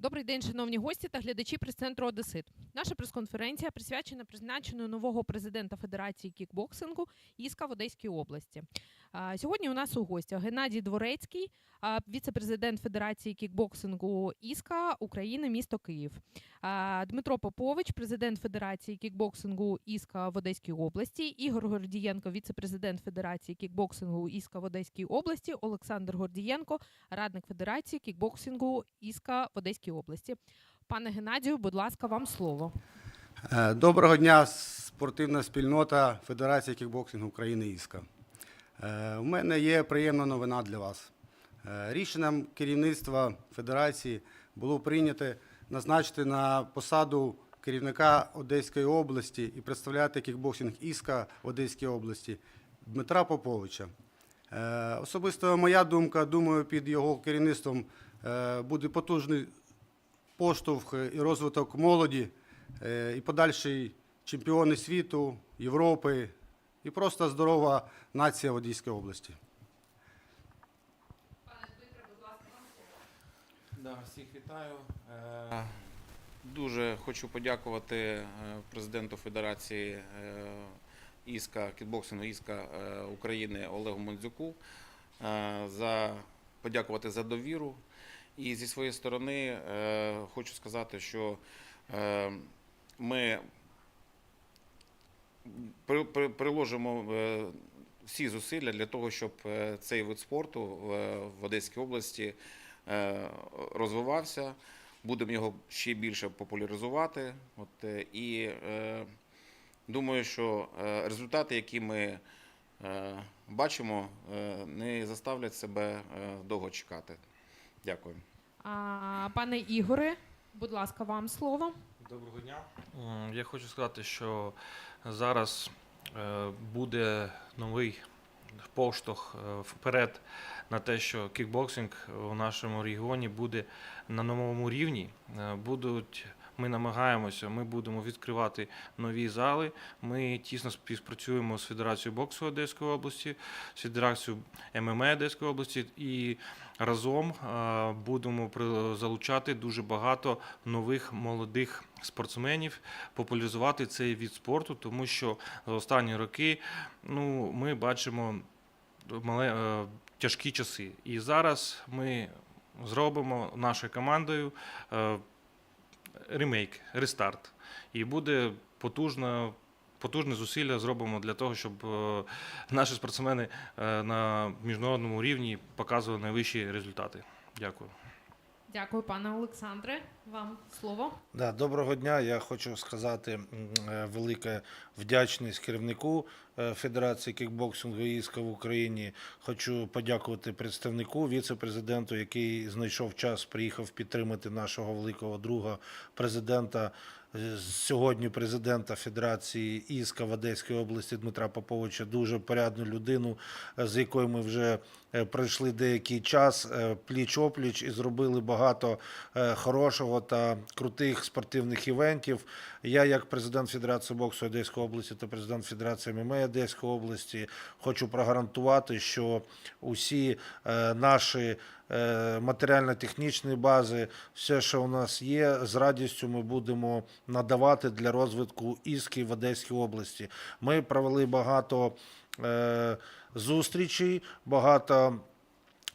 Добрий день, шановні гості та глядачі прес-центру Одесит. Наша прес-конференція присвячена призначенню нового президента Федерації кікбоксингу Іска в Одеській області. Сьогодні у нас у гостях Геннадій Дворецький, віце-президент Федерації кікбоксингу Іска України, місто Київ. Дмитро Попович, президент Федерації кікбоксингу Іска в Одеській області. Ігор Гордієнко, віце-президент Федерації кікбоксингу Іска в Одеській області. Олександр Гордієнко, радник Федерації кікбоксингу Іска в Одеській області. Пане Геннадію, будь ласка, вам слово. Е, Доброго дня, спортивна спільнота Федерації кікбоксингу України Іска. Е, У мене є приємна новина для вас. Е, Рішенням керівництва Федерації було прийнято назначити на посаду керівника Одеської області і представляти кікбоксинг Іска в Одеській області Дмитра Поповича. Е, Особисто моя думка, думаю, під його керівництвом буде потужний поштовх і розвиток молоді, і подальші чемпіони світу, Європи, і просто здорова нація в Одеській області. Да, всіх вітаю. Е, Дуже хочу подякувати е, президенту Федерації е, Іска, кікбоксингу Іска України Олегу Мондзюку за подякувати за довіру. І зі своєї сторони хочу сказати, що ми приложимо е, всі зусилля для того, щоб е, цей вид спорту в- в Одеській області е, розвивався. Будемо його ще більше популяризувати. От, е, і е, думаю, що е, результати, які ми е, бачимо, е, не заставлять себе е, довго чекати. Дякую. А, пане Ігоре, будь ласка, вам слово. Доброго дня. Я хочу сказати, що зараз е, буде новий поштовх е, вперед на те, що кікбоксинг у нашому регіоні буде на новому рівні. Е, Будуть. Ми намагаємося, ми будемо відкривати нові зали. Ми тісно співпрацюємо з Федерацією боксу Одеської області, з Федерацією ММА Одеської області і разом е, будемо залучати дуже багато нових молодих спортсменів, популяризувати цей від спорту, тому що за останні роки ну, ми бачимо мале, е, тяжкі часи. І зараз ми зробимо нашою командою е, ремейк, рестарт. І буде потужна. Потужне зусилля зробимо для того, щоб е, наші спортсмени е, на міжнародному рівні показували найвищі результати. Дякую. Дякую, пане Олександре. Вам слово. Да, доброго дня. Я хочу сказати е, вдячність керівнику Федерації кікбоксингу іска в Україні. Хочу подякувати представнику, віце-президенту, який знайшов час, приїхав підтримати нашого великого друга, президента. е, Сьогодні президента Федерації Іска в Одеській області Дмитра Поповича, дуже порядну людину, е, з якою ми вже е, пройшли деякий час пліч опліч і зробили багато е, хорошого та крутих спортивних івентів. Я, як президент Федерації боксу Одеської області та президент Федерації ММА Одеської області, хочу прогарантувати, що усі е, наші е, матеріально-технічні бази, все, що у нас є, з радістю ми будемо надавати для розвитку іски в Одеській області. Ми провели багато е, зустрічей, багато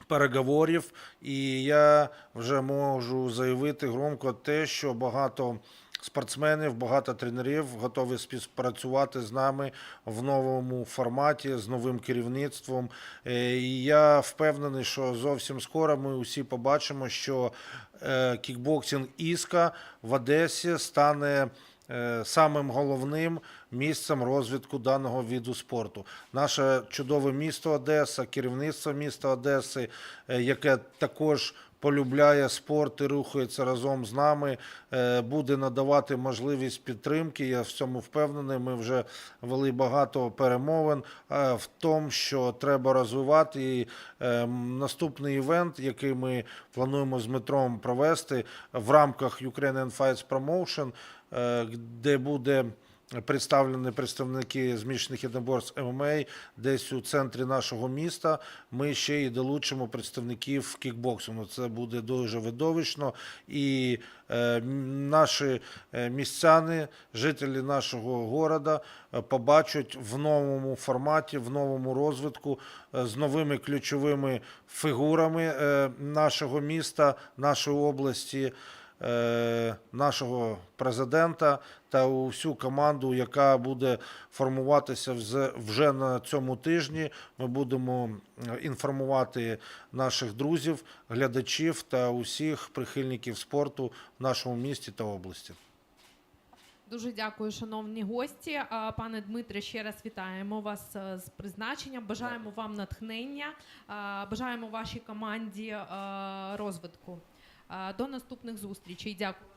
переговорів, і я вже можу заявити громко те, що багато спортсменів, багато тренерів готові співпрацювати з нами в новому форматі з новим керівництвом. Е, І я впевнений, що зовсім скоро ми усі побачимо, що е, кікбоксинг Іска в Одесі стане е, самим головним місцем розвитку даного виду спорту. Наше чудове місто Одеса, керівництво міста Одеси, яке також полюбляє спорт і рухається разом з нами, е, буде надавати можливість підтримки. Я в цьому впевнений. Ми вже вели багато перемовин е, в тому, що треба розвивати. І е, наступний івент, який ми плануємо з Дмитром провести в рамках Ukrainian Fights Promotion, де буде представлені представники змішаних єдиноборств ММА десь у центрі нашого міста. Ми ще й долучимо представників кікбоксингу. Це буде дуже видовищно. І е, наші е, містяни, жителі нашого города е, побачать в новому форматі, в новому розвитку е, з новими ключовими фігурами е, нашого міста, нашої області нашого президента та усю команду, яка буде формуватися вже на цьому тижні. Ми будемо е, інформувати наших друзів, глядачів та усіх прихильників спорту в нашому місті та області. Дуже дякую, шановні гості. Пане Дмитре, ще раз вітаємо вас е, з призначенням. Бажаємо вам натхнення, бажаємо вашій команді е, розвитку. До наступних зустрічей. Дякую.